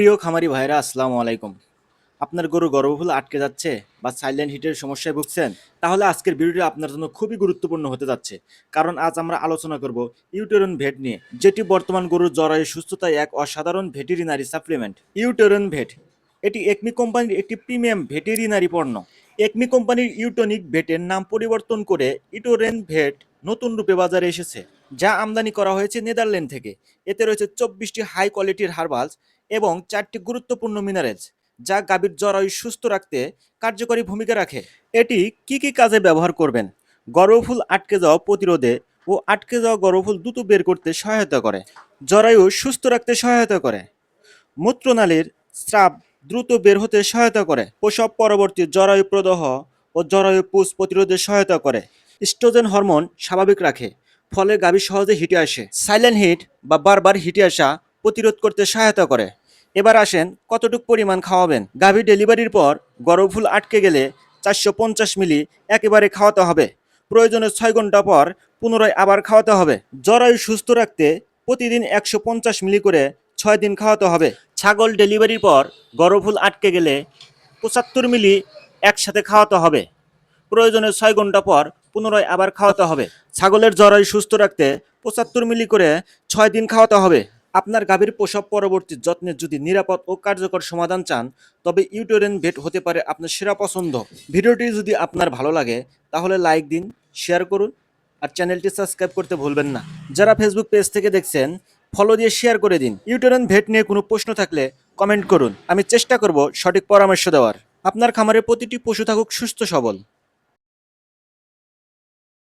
প্রিয় খামারি ভাইরা আসসালামু আলাইকুম। আপনার গরু গর্ভফুল আটকে যাচ্ছে বা সাইলেন্ট হিটের সমস্যায় ভুগছেন, তাহলে আজকের ভিডিওটি আপনার জন্য খুবই গুরুত্বপূর্ণ হতে যাচ্ছে। কারণ আজ আমরা আলোচনা করব ইউটেরন ভেট নিয়ে, যেটি বর্তমান গরুর জরায়ু সুস্থতায় এক অসাধারণ ভেটেরিনারি সাপ্লিমেন্ট ইউটেরন ভেট এটি একমি কোম্পানির একটি প্রিমিয়াম ভেটেরিনারি পণ্য। একমি কোম্পানির ইউটনিক ভেটের নাম পরিবর্তন করে ইটোরেন ভেট নতুন রূপে বাজারে এসেছে। যা আমদানি করা হয়েছে নেদারল্যান্ড থেকে। এতে রয়েছে চব্বিশটি হাই কোয়ালিটির হার্বালস এবং চারটি গুরুত্বপূর্ণ মিনারেলস যা গাভীর জরায়ু সুস্থ রাখতে কার্যকরী ভূমিকা রাখে। এটি কি কি কাজে ব্যবহার করবেন? গর্ভফুল আটকে যাওয়া প্রতিরোধে ও আটকে যাওয়া গর্ভফুল দ্রুত বের করতে সহায়তা করে। জরায়ু সুস্থ রাখতে সহায়তা করে। মূত্রনালীর স্রাব দ্রুত বের হতে সহায়তা করে। প্রসব পরবর্তী জরায়ু প্রদাহ ও জরায়ু পুষ প্রতিরোধে সহায়তা করে। স্ট্রোজেন হরমোন স্বাভাবিক রাখে। ফলে গাভী সহজে হিটে আসে। সাইলেন্ট হিট বা বারবার হিটে আসা প্রতিরোধ করতে সহায়তা করে। এবার আসেন, কতটুক পরিমাণ খাওয়াবেন? গাভী ডেলিভারির পর গর্ভফুল আটকে গেলে চারশো পঞ্চাশ মিলি একেবারে খাওয়াতে হবে। প্রয়োজনে ছয় ঘণ্টা পর পুনরায় আবার খাওয়াতে হবে। জরায়ু সুস্থ রাখতে প্রতিদিন একশো পঞ্চাশ মিলি করে ছয় দিন খাওয়াতে হবে। ছাগল ডেলিভারির পর গর্ভফুল আটকে গেলে পঁচাত্তর মিলি একসাথে খাওয়াতে হবে। প্রয়োজনে ছয় ঘণ্টা পর পুনরায় আবার খাওয়াতে হবে। ছাগলের জরায়ু সুস্থ রাখতে পঁচাত্তর মিলি করে ছয় দিন খাওয়াতে হবে। আপনার গাভীর প্রসব পরবর্তী যত্নের যদি নিরাপদ ও কার্যকর সমাধান চান, তবে ইউটোরেন ভেট হতে পারে আপনার সেরা পছন্দ। ভিডিওটি যদি আপনার ভালো লাগে, তাহলে লাইক দিন, শেয়ার করুন আর চ্যানেলটি সাবস্ক্রাইব করতে ভুলবেন না। যারা ফেসবুক পেজ থেকে দেখছেন, ফলো দিয়ে শেয়ার করে দিন। ইউটোরেন ভেট নিয়ে কোনো প্রশ্ন থাকলে কমেন্ট করুন। আমি চেষ্টা করব সঠিক পরামর্শ দেওয়ার। আপনার খামারে প্রতিটি পশু থাকুক সুস্থ সবল।